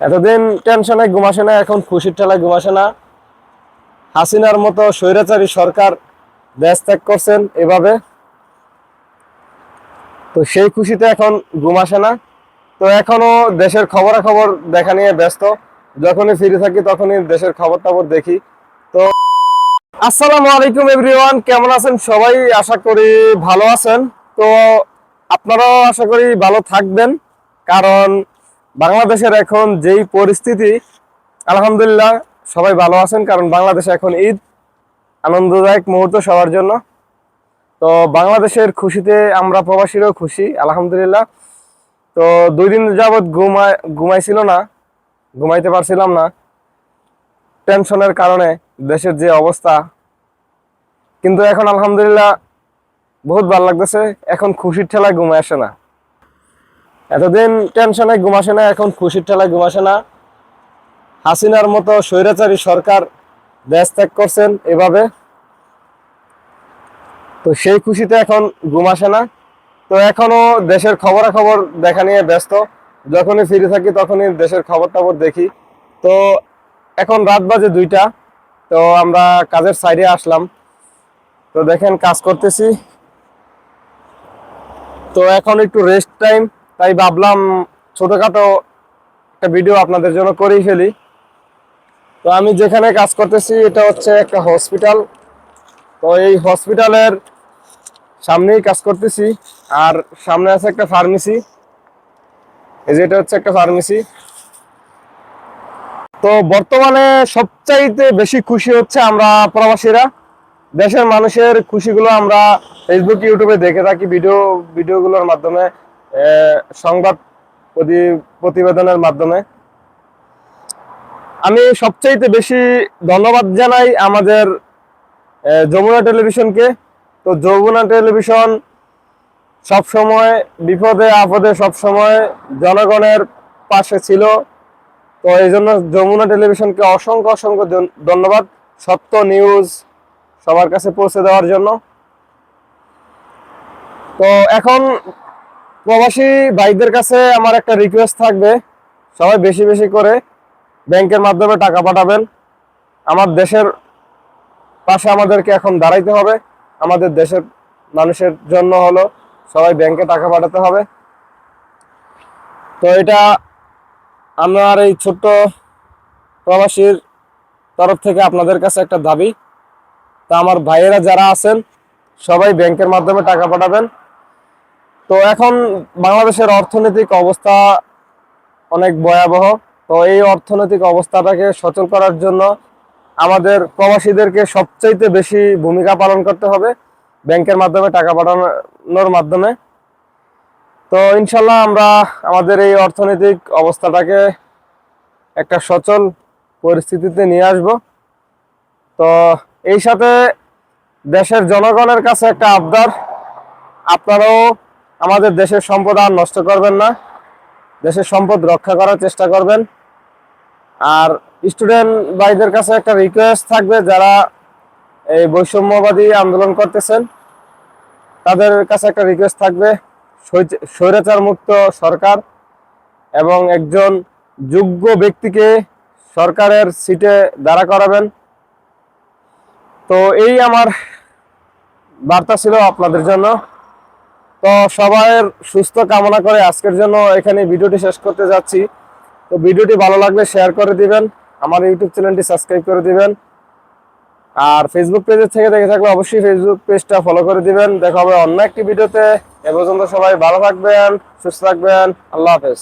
এতদিন টেনশনে ঘুমাসে না, এখন খুশির ঠেলায় ঘুমাসে না। হাসিনার মতো স্বৈরাচারী সরকার দেশ ত্যাগ করছেন এভাবে। তো সেই খুশিতে এখন ঘুমাসে না। তো এখনও দেশের খবরাখবর দেখা নিয়ে ব্যস্ত। যখনই ফিরে থাকি তখনই দেশের খবর টবর দেখি। তো আসসালামু আলাইকুম এভরিওয়ান, কেমন আছেন সবাই? আশা করি ভালো আছেন। তো আপনারাও আশা করি ভালো থাকবেন। কারণ বাংলাদেশের এখন যেই পরিস্থিতি, আলহামদুলিল্লাহ সবাই ভালো আছেন, কারণ বাংলাদেশে এখন ঈদ, আনন্দদায়ক মুহূর্ত সবার জন্য। তো বাংলাদেশের খুশিতে আমরা প্রবাসীরাও খুশি, আলহামদুলিল্লাহ। তো দুই দিন যাবৎ ঘুমাই ঘুমাইছিল না, ঘুমাইতে পারছিলাম না। টেনশনের কারণে দেশের যে অবস্থা, কিন্তু এখন আলহামদুলিল্লাহ বহুত ভালো লাগতেছে। এখন খুশির ঠেলায় ঘুমায় আসে না। এতদিন টেনশনে ঘুমাসে না, এখন খুশির ঠেলায় ঘুমাসে না। হাসিনার মতো স্বৈরাচারী সরকার দেশ ত্যাগ করছেন এভাবে। তো সেই খুশিতে এখন ঘুম আসে না। তো এখনও দেশের খবরাখবর দেখা নিয়ে ব্যস্ত। যখনই ফিরে থাকি তখনই দেশের খবর টবর দেখি। তো এখন রাত বাজে দুইটা, তো আমরা কাজের সাইডে আসলাম। তো দেখেন কাজ করতেছি। তো এখন একটু রেস্ট টাইম তাই ভাবলাম ছোটখাটো একটা ভিডিও আপনাদের জন্য করেই ফেলি। তো আমি যেখানে কাজ করতেছি, এটা হচ্ছে একটা হসপিটাল তো এই হসপিটালের সামনেই কাজ করতেছি, আর সামনে আছে একটা ফার্মেসি এই যে এটা হচ্ছে একটা ফার্মেসি তো বর্তমানে সবচাইতে বেশি খুশি হচ্ছে আমরা প্রবাসীরা। দেশের মানুষের খুশিগুলো আমরা ফেসবুক ইউটিউবে দেখে থাকি ভিডিও ভিডিওগুলোর মাধ্যমে। সংবাদ প্রতি- প্রতিবেদনের মাধ্যমে। আমি সবচাইতে বেশি ধন্যবাদ জানাই আমাদের যমুনা টেলিভিশনকে। তো যমুনা টেলিভিশন সব সময় বিপদে, আপদে সব সময় জনগণের পাশে ছিল। তো এই জন্য যমুনা টেলিভিশনকে অসংখ্য অসংখ্য ধন্যবাদ সত্য নিউজ সবার কাছে পৌঁছে দেওয়ার জন্য। তো এখন প্রবাসী ভাইদের কাছে আমার একটা রিকোয়েস্ট থাকবে। সবাই বেশি বেশি করে ব্যাংকের মাধ্যমে টাকা পাঠাবেন। আমার দেশের পাশে আমাদেরকে এখন দাঁড়াইতে হবে। আমাদের দেশের মানুষের জন্য হলো সবাই ব্যাংকে টাকা পাঠাতে হবে। তো এটা আমার এই ছোট্ট প্রবাসীর তরফ থেকে আপনাদের কাছে একটা দাবি। তা আমার ভাইয়েরা যারা আছেন, সবাই ব্যাংকের মাধ্যমে টাকা পাঠাবেন। তো এখন বাংলাদেশের অর্থনৈতিক অবস্থা অনেক ভয়াবহ। তো এই অর্থনৈতিক অবস্থাটাকে সচল করার জন্য আমাদের প্রবাসীদেরকে সবচাইতে বেশি ভূমিকা পালন করতে হবে ব্যাংকের মাধ্যমে, টাকা পাঠানোর মাধ্যমে। তো ইনশাল্লাহ আমরা আমাদের এই অর্থনৈতিক অবস্থাটাকে একটা সচল পরিস্থিতিতে নিয়ে আসব। তো এই সাথে দেশের জনগণের কাছে একটা আবদার। আপনারাও আমাদের দেশের সম্পদ আর নষ্ট করবেন না। দেশের সম্পদ রক্ষা করার চেষ্টা করবেন। আর স্টুডেন্ট ভাইদের কাছে একটা রিকোয়েস্ট থাকবে, যারা এই বৈষম্যবাদী আন্দোলন করতেছেন, তাদের কাছে একটা রিকোয়েস্ট থাকবে। স্বৈরাচার মুক্ত সরকার এবং একজন যোগ্য ব্যক্তিকে সরকারের সিটে দাঁড়া করাবেন। তো এই আমার বার্তা ছিল আপনাদের জন্য। তো সবাইয়ের সুস্থ কামনা করে আজকের জন্য এখানে ভিডিওটি শেষ করতে যাচ্ছি। তো ভিডিওটি ভালো লাগলে শেয়ার করে দিবেন, আমার ইউটিউব চ্যানেলটি সাবস্ক্রাইব করে দিবেন। আর ফেসবুক পেজের থেকে দেখে থাকলে অবশ্যই ফেসবুক পেজটা ফলো করে দিবেন। দেখা হবে অন্য একটি ভিডিওতে। এ পর্যন্ত সবাই ভালো থাকবেন, সুস্থ থাকবেন। আল্লাহ হাফেজ।